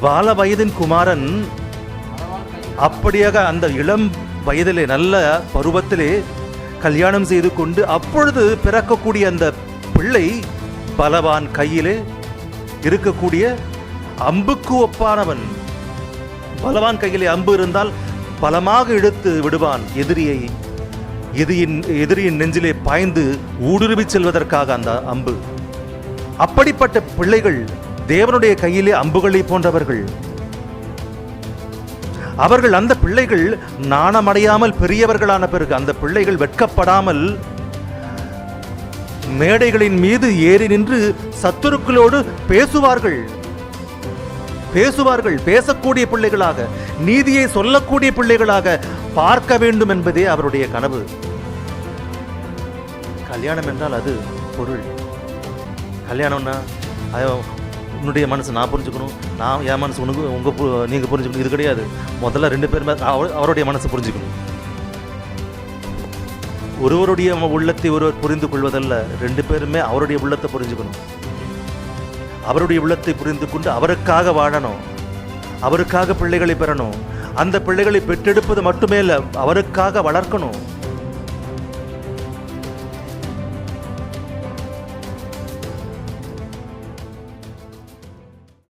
பால வயதின் குமாரன் அப்படியாக அந்த இளம் வயதிலே நல்ல பருவத்திலே கல்யாணம் செய்து கொண்டு அப்பொழுது பிறக்கக்கூடிய அந்த பிள்ளை பலவான் கையிலே இருக்கக்கூடிய அம்புக்கு ஒப்பானவன். பலவான் கையிலே அம்பு இருந்தால் பலமாக இழுத்து விடுவான் எதிரியை. எதிரியின் எதிரியின் நெஞ்சிலே பாய்ந்து ஊடுருவிச் செல்வதற்காக அந்த அம்பு. அப்படிப்பட்ட பிள்ளைகள் தேவனுடைய கையிலே அம்புகளை போன்றவர்கள். அவர்கள் அந்த பிள்ளைகள் நாணமடையாமல் பெரியவர்களான பிறகு அந்த பிள்ளைகள் வெட்கப்படாமல் மேடைகளின் மீது ஏறி நின்று சத்துருக்களோடு பேசுவார்கள். பேசுவார்கள் பேசக்கூடிய பிள்ளைகளாக நீதியை சொல்லக்கூடிய பிள்ளைகளாக பார்க்க வேண்டும் என்பதே அவருடைய கனவு. கல்யாணம் என்றால் அது பொருள். கல்யாணம்னா உன்னுடைய மனசு நான் புரிஞ்சுக்கணும். நான் என் மனசு உனக்கு உங்க பு- நீங்க புரிஞ்சுக்கணும். இது கிடையாது. முதல்ல ரெண்டு பேருமே அவ- அவருடைய மனசை புரிஞ்சுக்கணும். ஒருவருடைய உள்ளத்தை ஒருவர் புரிந்து கொள்வதல்ல ரெண்டு பேருமே அவருடைய உள்ளத்தை புரிஞ்சுக்கணும். அவருடைய உள்ளத்தை புரிந்து கொண்டு அவருக்காக வாழணும். அவருக்காக பிள்ளைகளை பெறணும். அந்த பிள்ளைகளை பெற்றெடுப்பது மட்டுமே இல்லை அவருக்காக வளர்க்கணும்.